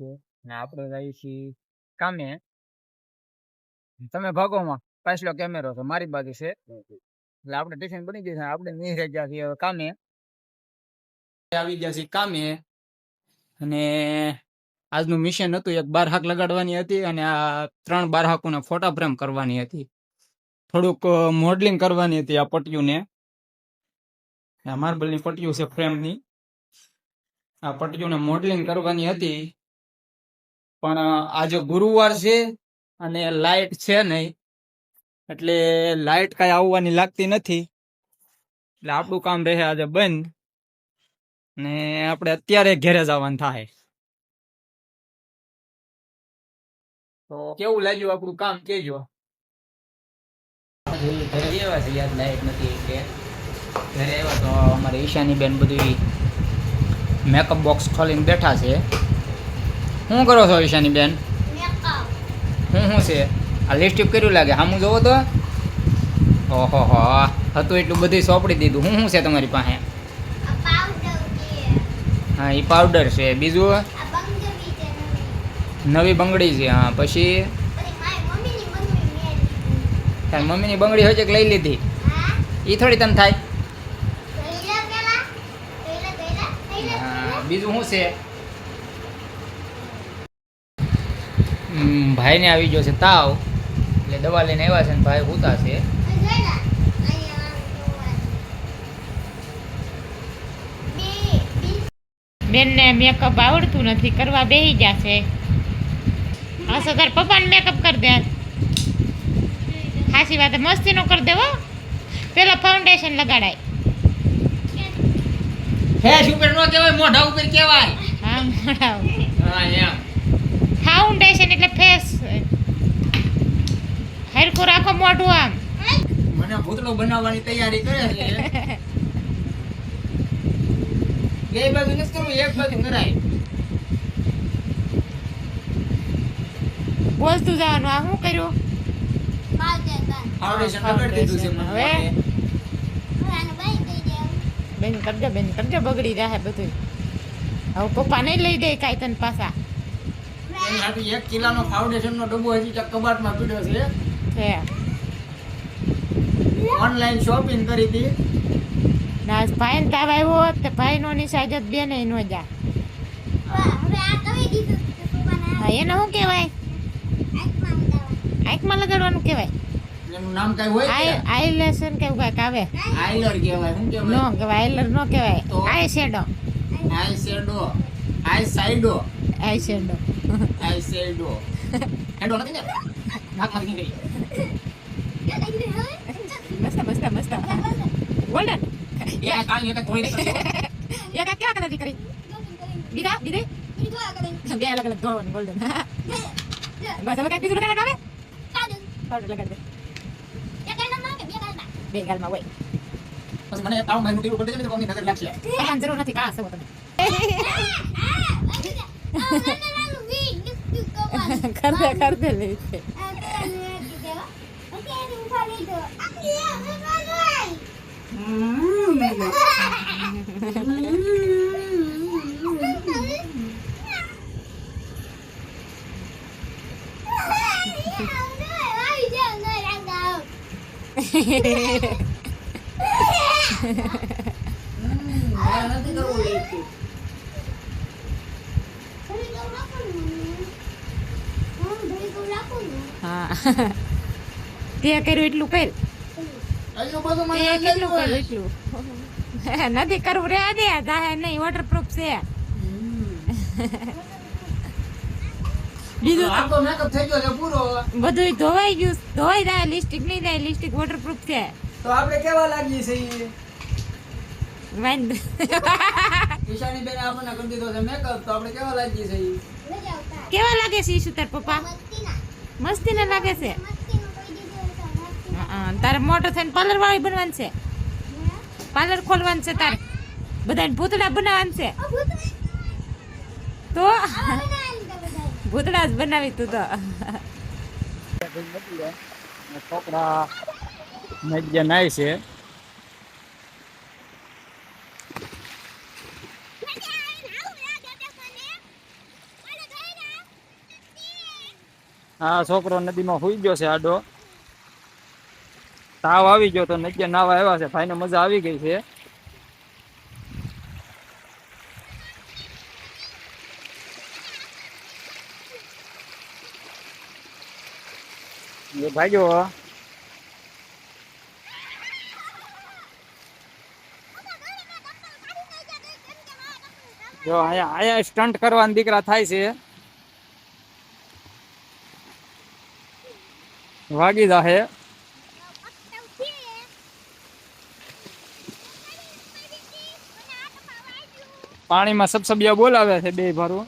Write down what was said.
છે. ને આપણે જઈએ છીએ કામે. તમે ભાગોમાં પાછલો કેમેરો છે મારી બાજુ છે. એટલે આપણે ટિફિન બની ગયું છે આપણે નહીં રહી ગયા છીએ હવે કામે. આવી ગયા છીએ કામે. અને આજનું મિશન હતું એક બાર હાક લગાડવાની હતી અને આ ત્રણ બાર હાકોને ફોટા ફ્રેમ કરવાની હતી. થોડુંક મોડલિંગ કરવાની હતી આ પટ્ટીઓને આ માર્બલની પટ્ટીઓ છે ફ્રેમની. આ પટ્ટીઓને મોડલિંગ કરવાની હતી. પણ આજે ગુરુવાર છે અને લાઈટ છે નહીં, એટલે લાઈટ કાંઈ આવવાની લાગતી નથી. એટલે આપણું કામ રહે આજે બંધ ને આપણે અત્યારે ઘેરે જવાનું થાય. કેવું લાગ્યું આપણું કામ, કેજો? ઘરે એવા છે યાદ લાઇટ નથી ઘરે આવ્યા તો અમારે ઈશાની બેન બધું મેકઅપ બોક્સ ખોલીને બેઠા છે. શું કરો છો ઈશાની બેન? શું શું છે? આ લિપસ્ટિક કર્યું લાગે. હું જોવો તો. ઓહો હો. હતું એટલું બધું સોંપડી દીધું. શું શું છે તમારી પાસે? હા એ પાવડર છે. બીજું? નવી. બંગડી છે. હા પછી? તારી મમ્મીની બંગડી હોય કે લઈ લીધી? એ થોડી તને થાય. હા, બીજું શું છે? ભાઈને આવી ગયો છે તાવ. એટલે દવા લઈને આવ્યા છે ને ભાઈ ઉતા છે. બેનને મેકઅપ આવડતું નથી કરવા બેહી ગયા હા તો તાર પપ્પાને મેકઅપ કરી દે ખાસી વાત મસ્તી નો કરી દેવો પેલા ફાઉન્ડેશન લગાડાય. હે ઉપર નો કહેવાય મોઢા ઉપર કહેવાય. હા મોઢા હા એમ ફાઉન્ડેશન એટલે ફેસ હરખું રાખો મોઢું આમ. મને ભૂતળો બનાવવાની તૈયારી કરે છે. બે બાજુ નથી કરવું એક બાજુ કરાય. બોલતું જવાનું. આ શું કર્યું? ફાઉન્ડેશન લગાડી દીધું છે હવે? બેન કરજો બેન કરજો બગડી રહે બધું હવે પપ્પા નહીં લઈ દે કાંઈ તને પાછા. એક કિલોનો ડબ્બો હજી કબાટમાં પીડ્યો છે. ઓનલાઈન શોપિંગ કરી હતી. ના ભાઈ તાવ આવ્યો હોત તો ભાઈનો નિશાજ જ બેને નો જા. હા એને શું કહેવાય? આંખમાં લગાડવાનું કહેવાય. એનું નામ કઈ હોય આઈ આઈલેશન કેવું કાંઈક આવે. આઈલર કહેવાય શું નો કહેવાય કહેવાય આઈલર નો કહેવાય? Eye shadow. Eye shadow. Eye shadow. Eye shadow. Eye shadow હેડો નથી ને નાકમાંથી નીકળી મસ્ત મસ્ત મસ્ત ગોલ્ડન એ આ કાળી એક ધોઈ નીકળી એ કાંઈ કેવા કલરની કરી દીધા દીધે બે અલગ અલગ ધોરણ ગોલ્ડન બસ હવે કાંઈ બીજું આવે પાવડર લગાડી દે બે ગાલમાં હોય પછી મને તાવ ભાઈ નું ટીવું પડી જાય ને તો કોની નજર લાગશે પપ્પાને જરૂર નથી કાં સવો તમે કર દે કર દે લે છે નથી કરવું લેતું હા તે કર્યું એટલું કર એટલું બધું મને તે કેટલું કેટલું કર્યું એટલું નથી કરવું રે દે જાહે નહીં વોટરપ્રૂફ છે બીજું આમ તો મેકઅપ થઈ ગયો છે પૂરો બધું ધોવાઈ ગયું ધોવાઈ જાય લિપસ્ટિક નહીં જાય લિપસ્ટિક વોટરપ્રૂફ છે તો આપણે કેવા લાગીએ છીએ વાઈન ઈશાની બેન આપણને કરી દીધો છે મેકઅપ તો આપણે કેવા લાગીએ છીએ કેવા લાગે છે ઈશુ તાર પપ્પા મસ્તી ને લાગે છે હા, તારે મોટો થઈને પાર્લર વાળી બનવાનું છે. પાર્લર ખોલવાનું છે તારે. બધાને ભૂતડા બનાવવાનું છે. તો ભૂતડા જ બનાવી તું તો. છોકરા મજ્જા નાય છે. આ છોકરો નદીમાં સુઈ ગયો છે આડો. તાવ આવી ગયો તો નજ્જે નાવા આવ્યા છે. ભાઈને મજા આવી ગઈ છે. ભાગ્યો જો અહીંયા અહીંયા સ્ટન્ટ કરવાના દીકરા થાય છે. વાગી જાહે. પાણીમાં સબસબિયા બોલાવે છે બે ભારું.